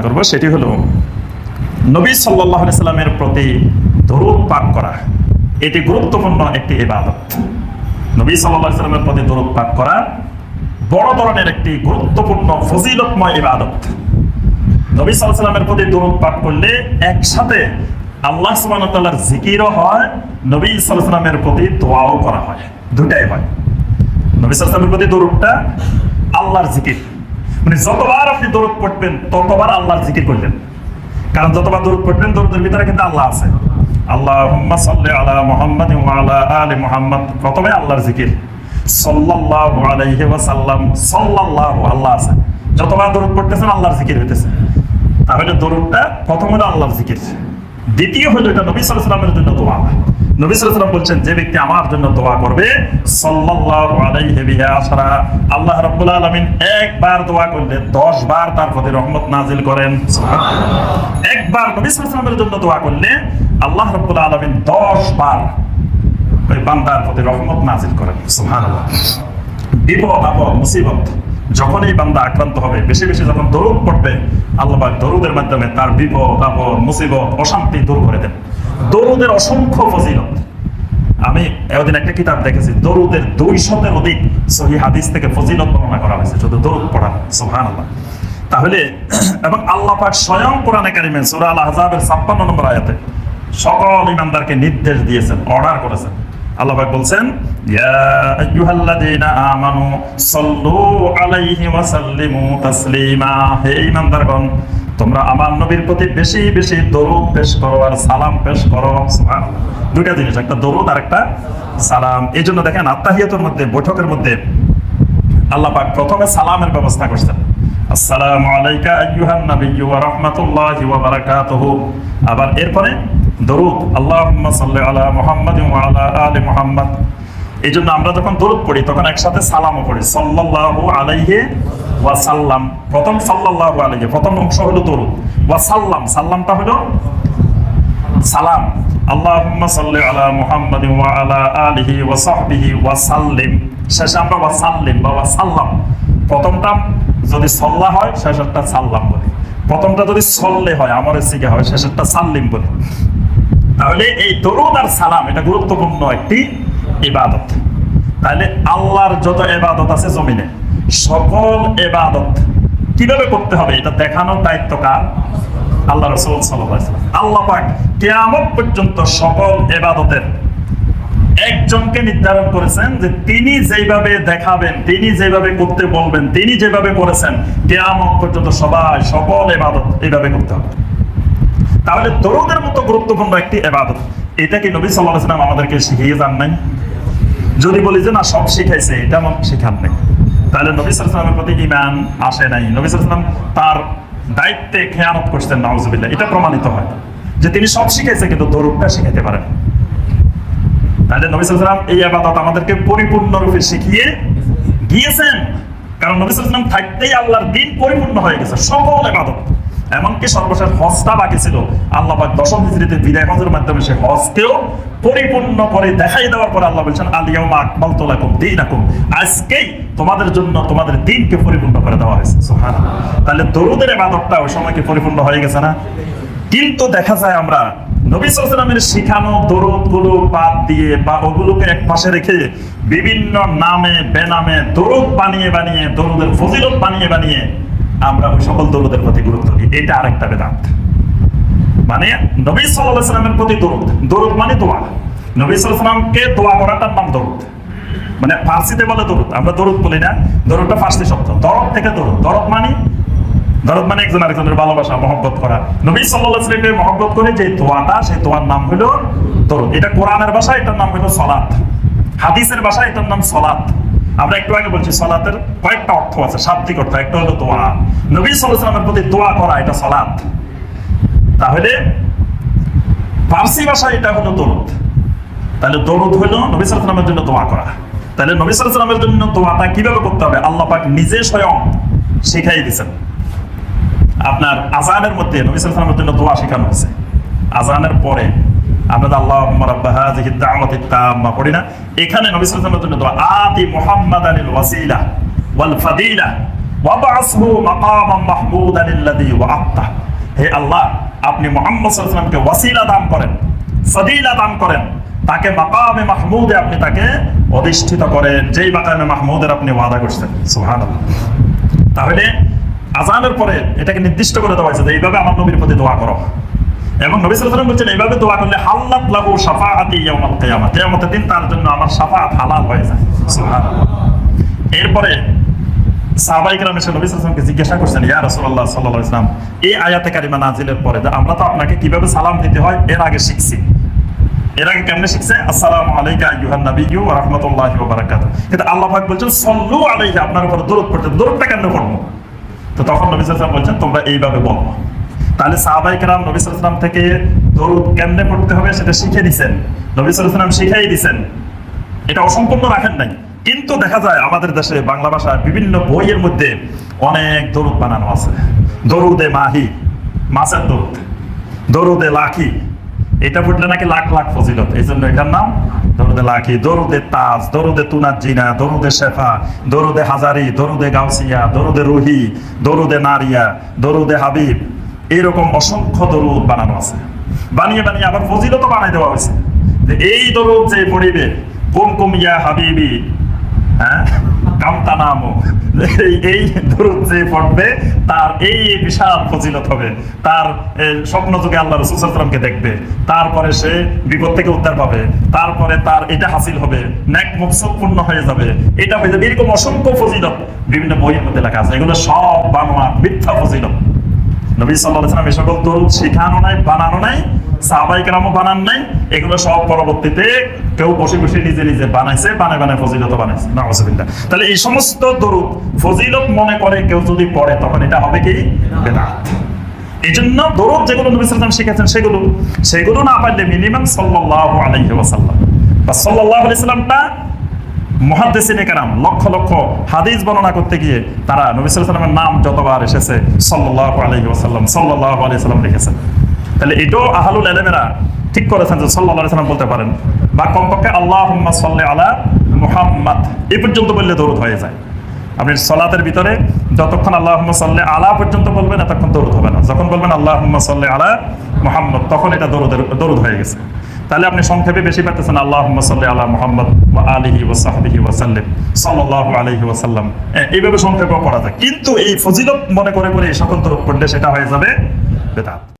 আলোচনা করব, সেটি হলো নবী সাল্লাহ সাল্লামের প্রতি দরুদ পাঠ করা। এটি গুরুত্বপূর্ণ একটি ইবাদত। নবী সাল্লাহ সাল্লামের প্রতি দরুদ পাঠ করা বড় ধরনের একটি গুরুত্বপূর্ণ, ফজিলতময় ইবাদত। নবী সাল্লামের প্রতি দরুদ পাঠ করলে একসাথে আল্লাহ তাআলার জিকিরও হয়, নবী সাল্লামের প্রতি দোয়াও করা হয়। দুটাই হয়। নবী সাল্লামের প্রতি দরুদটা আল্লাহর জিকির। মানে যতবার আপনি দরুদ পড়বেন, ততবার আল্লাহর জিকির করবেন। কারণ যতবার দরুদ পড়বেন, দরুদের ভিতরে কিন্তু আল্লাহ আছে। আল্লাহুম্মা সাল্লি আলা মুহাম্মাদিন ওয়া আলা আলি মুহাম্মাদ, প্রথমে আল্লাহর জিকির। সাল্লাল্লাহু আলাইহি ওয়া সাল্লাম সাল্লাল্লাহু, আল্লাহ আছে। যতবার দরুদ পড়তেছেন, আল্লাহর জিকির হইতেছে। তাহলে দরুদটা প্রথম হলো আল্লাহর জিকির। দ্বিতীয় হলো এটা নবী সাল্লাল্লাহু আলাইহি ওয়াসাল্লামের জন্য দোয়া। নবী বলছেন, যে ব্যক্তি আমার জন্য দোয়া করবে আল্লাহ একবার দোয়া করলে 10 বার তার প্রতি রহমত নাজিল করেন। একবার জন্য দোয়া করলে আল্লাহ রাব্বুল আলামিন 10 বার ওই বান্দার প্রতি রহমত নাজিল করেন। বিপদ, আপদ, মুসিবত যখন এই বান্দা আক্রান্ত হবে, বেশি বেশি যখন দরুদ পড়বে, আল্লাহ দরুদের মাধ্যমে তার বিপদ, আপদ, মুসিবত, অশান্তি দূর করে দেন। দরুদের অসংখ্য ফজিলত। আমি এদিন একটা কিতাব দেখেছি, দরুদের দুই শতের অধিক সহি হাদিস থেকে ফজিলত বর্ণনা করা হয়েছে। শুধু দরুদ পড়া সুবহানাল্লাহ। তাহলে, এবং আল্লাহ পাক স্বয়ং কোরআনে কারিমে সূরা আল আহজাবের 56 নম্বর আয়াতে সকল ইমানদারকে নির্দেশ দিয়েছেন, অর্ডার করেছেন। আল্লাহ পাক বলছেন আমানু সাল্লু আলাইহি ওয়া তাসলিমা। হে ঈমানদারগণ তোমরা আমার নবীর প্রতি বেশি বেশি দরুদ পেশ করো আর সালাম পেশ করো। দুইটা জিনিস, একটা দরুদ আর একটা সালাম। এই জন্য দেখেন, আত্তাহিয়াতুর মধ্যে, বৈঠকের মধ্যে আল্লাহ পাক প্রথমে সালামের ব্যবস্থা করছেন। আসসালামু আলাইকা আইয়ুহান নাবিয়্যু ওয়া রাহমাতুল্লাহি ওয়া বারাকাতুহু। আবার এরপরে দরুদ, আল্লাহুম্মা সাল্লি আলা মুহাম্মাদিন ওয়া আলা আলি মুহাম্মাদ। এই জন্য আমরা যখন দরুদ পড়ি, তখন একসাথে সালামও পড়ি। সাল্লাল্লাহু আলাইহি ওয়া সাল্লাম প্রথম প্রথম অংশ হলো দরুদ। সাল্লামটা হলো সালাম। আল্লাহুম্মা সাল্লি আলা মুহাম্মাদিন ওয়া আলা আলিহি ওয়া সাহবিহি ওয়া সাল্লিম শেষে আমরা ওয়া সাল্লিম বা ওয়া সাল্লাম প্রথমটা যদি সল্লা হয়, শেষেরটা সাল্লাম বলি। প্রথমটা যদি সল্লে হয় আমার সিগে হয়, শেষেরটা সাল্লিম বলি। তাহলে এই দরুদ আর সালাম, এটা গুরুত্বপূর্ণ একটি ইবাদত। তাহলে আল্লাহর যত এবাদত আছে জমিনে সকল এবাদত কীভাবে করতে হবে এটা দেখানোর দায়িত্ব কার? আল্লাহ রসুল ওয়াসাল্লাম। আল্লাহ পাক কিয়ামত পর্যন্ত সকল এবাদতের একজনকে নির্ধারণ করেছেন যে তিনি যেভাবে দেখাবেন, তিনি যেভাবে করতে বলবেন, তিনি যেভাবে করেছেন, কেয়ামত পর্যন্ত সবাই সকল এবাদত এইভাবে করতে হবে। তাহলে দরুদের মতো গুরুত্বপূর্ণ একটি এবাদত, এটা কি নবী সাল্লাহ আমাদেরকে শিখিয়ে যান নাই? যদি বলি যে না, সব শিখাইছে, এটা আমার শিখান নাই। তাহলে নবী সালামের প্রতি ইমান আসে নাই। নবী সালাম তার দায়িত্বে খেয়ানত করছেন, নাউজুবিল্লাহ। এটা প্রমাণিত হয় যে তিনি সব শিখেছে, কিন্তু দরুদটা শিখাইতে পারেন। তাহলে নবী সালাম এই আবাদত আমাদেরকে পরিপূর্ণরূপে শিখিয়ে গিয়েছেন কারণ নবী সালাম থাকতেই আল্লাহর দিন পরিপূর্ণ হয়ে গেছে, সকল আবাদত। এমনকি সর্বশেষ হজটা বাকি ছিল। আল্লাহ দশম হিজরিতে বিদায় হজের মাধ্যমে সে হজকেও পরিপূর্ণ করে দেখাই দেওয়ার পর আল্লাহ বলছেন আলিয়াউমা আকমাল তোলাকুম দীনাকুম। আজকেই তোমাদের জন্য তোমাদের দিনকে পরিপূর্ণ করে দেওয়া হয়েছে। সুবহানাল্লাহ। তাহলে দরুদের ইবাদতটা ওই সময় কি পরিপূর্ণ হয়ে গেছে না? কিন্তু দেখা যায় আমরা নবী সাল্লামের শিখানো দরুদগুলো বাদ দিয়ে বা ওগুলোকে এক পাশে রেখে বিভিন্ন নামে, বেনামে দরুদ বানিয়ে বানিয়ে, দরুদের ফজিলত বানিয়ে বানিয়ে আমরা ওই সকল দরুদের প্রতি গুরুত্ব দিই। এটা আরেকটা বেদাত মানে নবী সাল্লাহ সাল্লামের প্রতি দরুদ। দরুদ মানে দোয়া। নবী সাল্লামকে দোয়া করাটার নাম দরুদ। মানে ফার্সিতে বলে দরুদ। আমরা দরুদ বলি না। দরুদটা ফার্সি শব্দ। দরদ থেকে দরুদ। দরদ মানে? দরদ মানে একজন আরেকজনের ভালোবাসা, মহব্বত করা। নবী সাল্লাল্লাহু আলাইহি ওয়াসাল্লামকে মহব্বত করে যে দোয়াটা, সেই দোয়ার নাম হলো দরুদ। এটা কোরআনের ভাষা এটার নাম হলো সালাত। হাদিসের ভাষা এটার নাম সালাত। আমরা একটু আগে বলছি, সালাতের কয়েকটা অর্থ আছে, শাব্দিক অর্থ। একটা হলো দোয়া। নবী সাল্লাল্লাহু প্রতি দোয়া করা, এটা সালাত তাহলে ফার্সি ভাষায় এটা হলো দরুদ। তাহলে দরুদ হলো নবী ওয়াসাল্লামের জন্য দোয়া করা। তাহলে নবী ওয়াসাল্লামের জন্য দোয়াটা কীভাবে করতে হবে? আল্লাহ পাক নিজে স্বয়ং শিখাই দিয়েছেন। আপনার আজানের মধ্যে নবী সাল্লাল্লাহু জন্য দোয়া শেখানো হয়েছে। আজানের পরে আমরা আল্লাহ হাযিহি দাওয়াতি পড়ি না। এখানে নবী সাল্লাল্লাহু জন্য দোয়া আতি মুহাম্মাদানিল ওয়াসিলা ওয়াল ফাদিলা ওয়াবাসহু মাকামান মাহমুদান আল্লাযী ওয়াআতা হে আল্লাহ, আপনি মুহাম্মদ সাল্লাল্লাহু আলাইহি ওয়াসাল্লামকে ওয়াসিলা দান করেন, ফদিলা দান করেন। তাকে মাকামে মাহমুদে আপনি তাকে অধিষ্ঠিত করেন, যেই মাকামে মাহমুদের আপনি ওয়াদা করছেন। সুবহানাল্লাহ। তাহলে আজানের পরে এটাকে নির্দিষ্ট করে দেওয়া হয়েছে যে এইভাবে আমার নবীর প্রতি দোয়া করো। এবং নবী ওয়াসাল্লাম বলছেন, এইভাবে দোয়া করলে হাল্লাত লাহু শাফাআতি ইয়াউমাল কিয়ামতের দিন তার জন্য আমার শাফাআত হালাল হয়ে যায়। এরপরে সাহাবাই এসে নবী সাল্লামকে জিজ্ঞাসা করছেন, ইয়া রাসূলুল্লাহ সাল্লাল্লাহু আলাইহি ওয়াসাল্লাম, এই আয়াতে কারিমা পরে আমরা তো আপনাকে কীভাবে সালাম দিতে হয়, এর আগে শিখছি। এর আগে কেমনে শিখছে? আসসালামু আলাইকা আইয়ুহান নাবিয়্যু ওয়া রাহমাতুল্লাহি ওয়া বারাকাতুহু কিন্তু আল্লাহ পাক বলছেন, সাল্লু আলাইহি, আপনার উপর দরুদ পড়তে দরুদটা কেন পড়ব? তো তখন নবী সাল্লাল্লাহু আলাইহি ওয়াসাল্লাম বলছেন, তোমরা এইভাবে বলো। তাহলে সাহাবাই কেরাম নবী ওয়াসাল্লাম থেকে দরুদ কেমনে পড়তে হবে সেটা শিখে দিয়েছেন নবী ওয়াসাল্লাম শিখাই দিয়েছেন এটা অসম্পূর্ণ রাখেন নাই। কিন্তু দেখা যায় আমাদের দেশে বাংলা ভাষার বিভিন্ন বইয়ের মধ্যে অনেক দরুদ বানানো আছে। দরুদে মাহি, মাছের দরুদ। দরুদে লাখি। এটা ফুটলে নাকি লাখ লাখ ফজিলত। এই জন্য এটার নাম দরুদে লাখি। দরুদে তাজ, দরুদে তুনার জিনা দরুদে শেফা, দরুদে হাজারি, দরুদে গাউসিয়া, দরুদে রুহি, দরুদে নারিয়া, দরুদে হাবিব। এইরকম অসংখ্য দরুদ বানানো আছে। বানিয়ে বানিয়ে আবার ফজিলত বানাই দেওয়া হয়েছে। এই দরুদ যে পড়িবে, কুম কুম ইয়া হাবিবি হ্যাঁ? এই দরুদ যে পড়বে, তার এই বিশাল ফজিলত হবে। তার স্বপ্ন যুগে আল্লাহ রসুল সাল্লামকে দেখবে। তারপরে সে বিপদ থেকে উদ্ধার পাবে। তারপরে তার এটা হাসিল হবে ন্যাক মকসদ পূর্ণ হয়ে যাবে। এটা হয়ে যাবে। এরকম অসংখ্য ফজিলত বিভিন্ন বইয়ের মধ্যে লেখা আছে। এগুলো সব বানোয়া মিথ্যা ফজিলত। নবী ওয়াসাল্লাম এই সকল দরুদ শেখানো নাই, বানানো নাই সাহাবাই কেরামও বানান নাই, এগুলো সব পরবর্তীতে কেউ বসে বসে নিজে নিজে বানাইছে, বানায় বানায় ফজিলত বানাইছে। নাউজুবিল্লাহ। তাহলে এই সমস্ত দরুদ ফজিলত মনে করে কেউ যদি পড়ে, তখন এটা হবে কি? বেদাত। এই জন্য দরুদ যেগুলো নবী ওয়াসাল্লাম শিখেছেন, সেগুলো সেগুলো না পারলে মিনিমাম সাল্লাল্লাহু আলাইহি ওয়াসাল্লাম। বা সাল্লাল্লাহু আলাইহি সাল্লামটা মহাদ্দেসিনে কারাম লক্ষ লক্ষ হাদিস বর্ণনা করতে গিয়ে তারা নবী সাল্লাল্লাহু আলাইহি নাম যতবার এসেছে সাল্লাল্লাহু আলাইহি ওয়াসাল্লাম, সাল্লাল্লাহু আলাইহি সাল্লাম লিখেছেন। তাহলে এটাও আহলুল এলেমেরা ঠিক করেছেন যে আলাইহি সাল্লাম বলতে পারেন, বা কমপক্ষে আল্লাহুম্মা সাল্লি আলা মুহাম্মাদ এই পর্যন্ত বললে দরুদ হয়ে যায়। আপনি সলাতের ভিতরে যতক্ষণ আল্লাহ সাল্লি আলা পর্যন্ত বলবেন, এতক্ষণ দরুদ হবে না। যখন বলবেন আল্লাহ সাল্লি আলা মোহাম্মদ, তখন এটা দরুদের, দরুদ হয়ে গেছে। তাহলে আপনি সংক্ষেপে বেশি পাচ্ছেন আল্লাহ সাল্লি আলা মোহাম্মদ বা আলিহি ওয়া ওয়াসাল্লিম সাল্লাহ আলহি ওয়াসাল্লাম এইভাবে সংক্ষেপে পড়া যায় কিন্তু এই ফজিলত মনে করে করে এই সকল তরফ করলে সেটা হয়ে যাবে বেদাত।